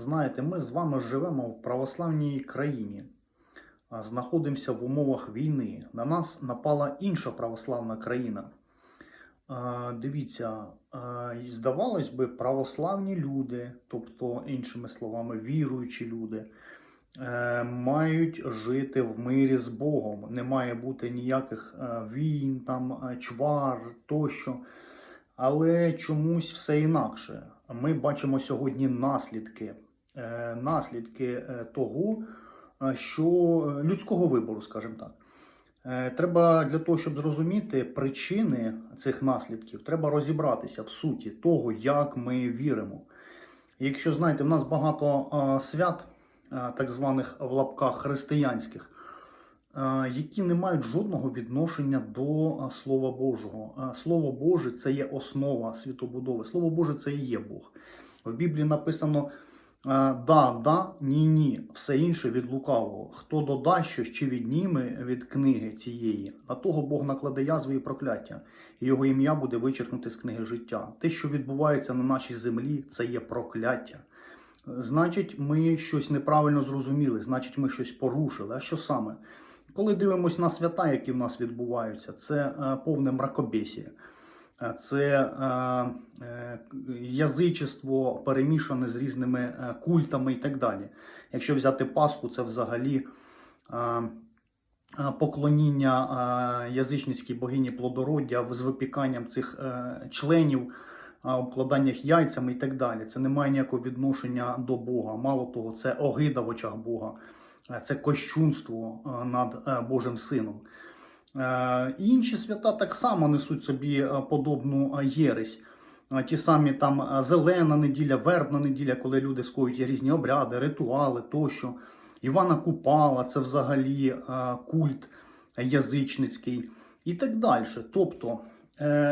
Знаєте, ми з вами живемо в православній країні, знаходимося в умовах війни. На нас напала інша православна країна. Дивіться, здавалось би, православні люди, тобто, іншими словами, віруючі люди, е, мають жити в мирі з Богом. Не має бути ніяких е, війн, там, е, чвар тощо. Але чомусь все інакше. Ми бачимо сьогодні наслідки, наслідки е, того, е, що е, людського вибору, скажімо так. Е, Треба для того, щоб зрозуміти причини цих наслідків, треба розібратися в суті того, як ми віримо. Якщо знаєте, в нас багато е, свят, е, так званих в лапках християнських, е, які не мають жодного відношення до е, Слова Божого. Е, Слово Боже це є основа світобудови. Слово Боже це і є Бог. В Біблії написано е, да, да, ні, ні, все інше від лукавого. Хто додасть щось чи відніме від книги цієї, на того Бог накладе язви і прокляття, і його ім'я буде вичеркнути з книги життя. Те, що відбувається на нашій землі, це є прокляття. Значить, ми щось неправильно зрозуміли, значить, ми щось порушили. А що саме? Коли дивимося на свята, які в нас відбуваються, це е, повне мракобесіє. Е, Це е, е, язичество перемішане з різними культами і так далі. Якщо взяти Пасху, це взагалі поклоніння язичницькій богині плодороддя з випіканням цих членів, обкладаннях яйцями і так далі. Це не має ніякого відношення до Бога. Мало того, це огида в очах Бога, це кощунство над Божим Сином. Е, Інші свята так само несуть собі е, подобну е, єресь. Ті самі там зелена неділя, вербна неділя, коли люди скоюють різні обряди, ритуали тощо. Івана Купала це взагалі культ язичницький і так далі. Тобто,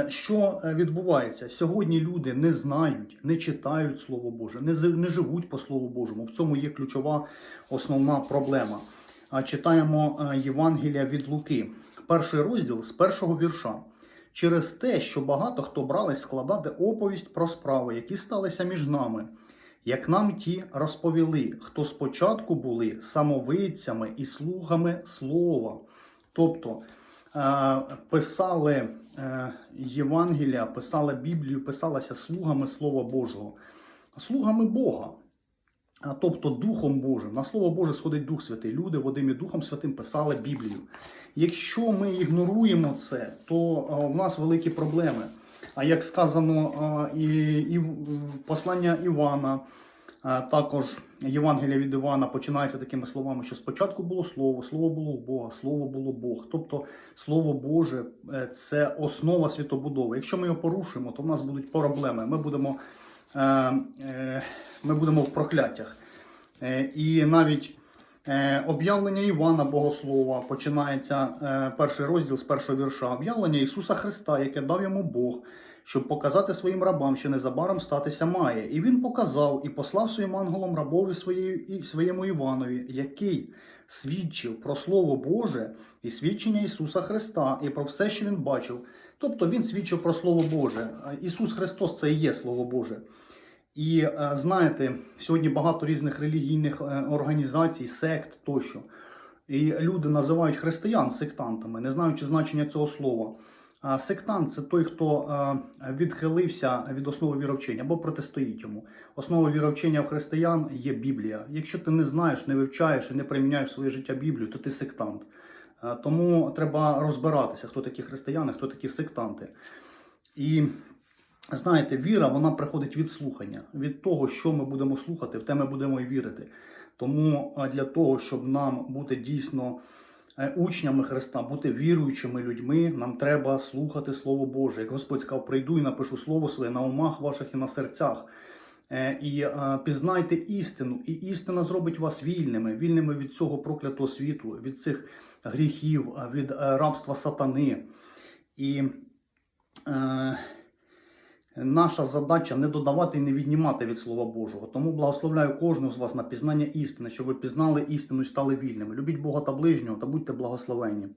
що відбувається? Сьогодні люди не знають, не читають Слово Боже, не, живуть по Слову Божому. В цьому є ключова основна проблема. Читаємо Євангелія від Луки, перший розділ з першого вірша. Через те, що багато хто брались складати оповість про справи, які сталися між нами, як нам ті розповіли, хто спочатку були самовидцями і слугами слова. Тобто е, писали е, Євангелія, писали Біблію, писалася слугами Слова Божого, слугами Бога. Тобто Духом Божим. На Слово Боже сходить Дух Святий. Люди Вадим і Духом Святим писали Біблію. Якщо ми ігноруємо це, то в нас великі проблеми. А як сказано і, і послання Івана, також Євангелія від Івана починається такими словами, що спочатку було слово, слово було в Бога, слово було Бог. Тобто Слово Боже е, це основа світобудови. Якщо ми його порушимо, то в нас будуть проблеми. Ми будемо, е, е, ми будемо в прокляттях. Е, І навіть е, об'явлення Івана Богослова починається е, перший розділ з першого вірша. Об'явлення Ісуса Христа, яке дав йому Бог, щоб показати своїм рабам, що незабаром статися має. І він показав і послав своїм ангелом рабові своєю, і своєму Іванові, який свідчив про Слово Боже і свідчення Ісуса Христа, і про все, що він бачив. Тобто він свідчив про Слово Боже. Ісус Христос це і є Слово Боже. І е, знаєте, сьогодні багато різних релігійних е, організацій, сект тощо. І люди називають християн сектантами, не знаючи значення цього слова. Сектант це той, хто відхилився від основи віровчення або протистоїть йому. Основа віровчення в християн є Біблія. Якщо ти не знаєш, не вивчаєш і не приміняєш в своє життя Біблію, то ти сектант. Тому треба розбиратися, хто такі християни, хто такі сектанти. І знаєте, віра вона приходить від слухання, від того, що ми будемо слухати, в те ми будемо і вірити. Тому для того, щоб нам бути дійсно учнями Христа, бути віруючими людьми, нам треба слухати Слово Боже. Як Господь сказав, прийду і напишу Слово своє на умах ваших і на серцях. Е, І е, пізнайте істину, і істина зробить вас вільними, вільними від цього проклятого світу, від цих гріхів, е, від е, рабства сатани. І е, наша задача не додавати і не віднімати від Слова Божого. Тому благословляю кожного з вас на пізнання істини, щоб ви пізнали істину і стали вільними. Любіть Бога та ближнього та будьте благословенні.